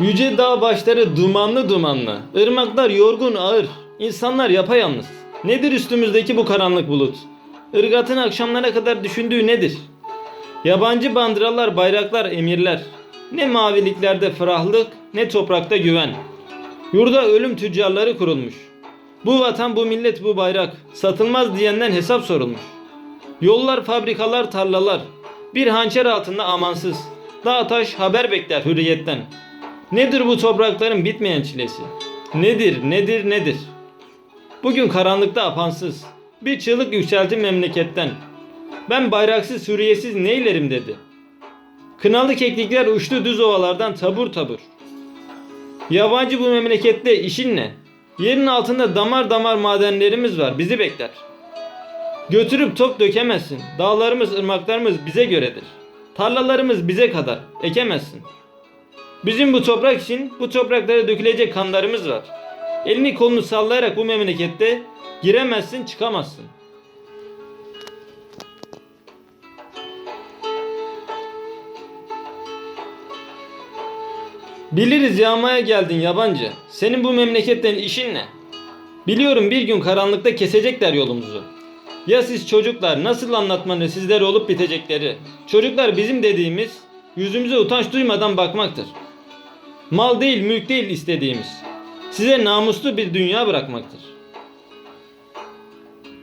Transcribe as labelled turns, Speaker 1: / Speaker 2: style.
Speaker 1: Yüce dağ başları dumanlı dumanlı. Irmaklar yorgun ağır. İnsanlar yapayalnız. Nedir üstümüzdeki bu karanlık bulut? Irgatın akşamlara kadar düşündüğü nedir? Yabancı bandıralar, bayraklar, emirler. Ne maviliklerde ferahlık, ne toprakta güven. Yurda ölüm tüccarları kurulmuş. Bu vatan, bu millet, bu bayrak. Satılmaz diyenden hesap sorulmuş. Yollar, fabrikalar, tarlalar. Bir hançer altında amansız. Dağ taş haber bekler hürriyetten. Nedir bu toprakların bitmeyen çilesi? Nedir, nedir, nedir? Bugün karanlıkta apansız. Bir çığlık yükseldi memleketten. Ben bayraksız, hürriyetsiz neylerim dedi. Kınalı keklikler uçtu düz ovalardan tabur tabur. Yabancı bu memlekette işin ne? Yerin altında damar damar madenlerimiz var, bizi bekler. Götürüp top dökemezsin. Dağlarımız, ırmaklarımız bize göredir. Tarlalarımız bize kadar, ekemezsin. Bizim bu toprak için bu topraklara dökülecek kanlarımız var. Elini kolunu sallayarak bu memlekette giremezsin, çıkamazsın. Biliriz yağmaya geldin yabancı. Senin bu memleketten işin ne? Biliyorum bir gün karanlıkta kesecekler yolumuzu. Ya siz çocuklar nasıl anlatmanı sizlere olup bitecekleri? Çocuklar bizim dediğimiz yüzümüze utanç duymadan bakmaktır. Mal değil mülk değil istediğimiz. Size namuslu bir dünya bırakmaktır.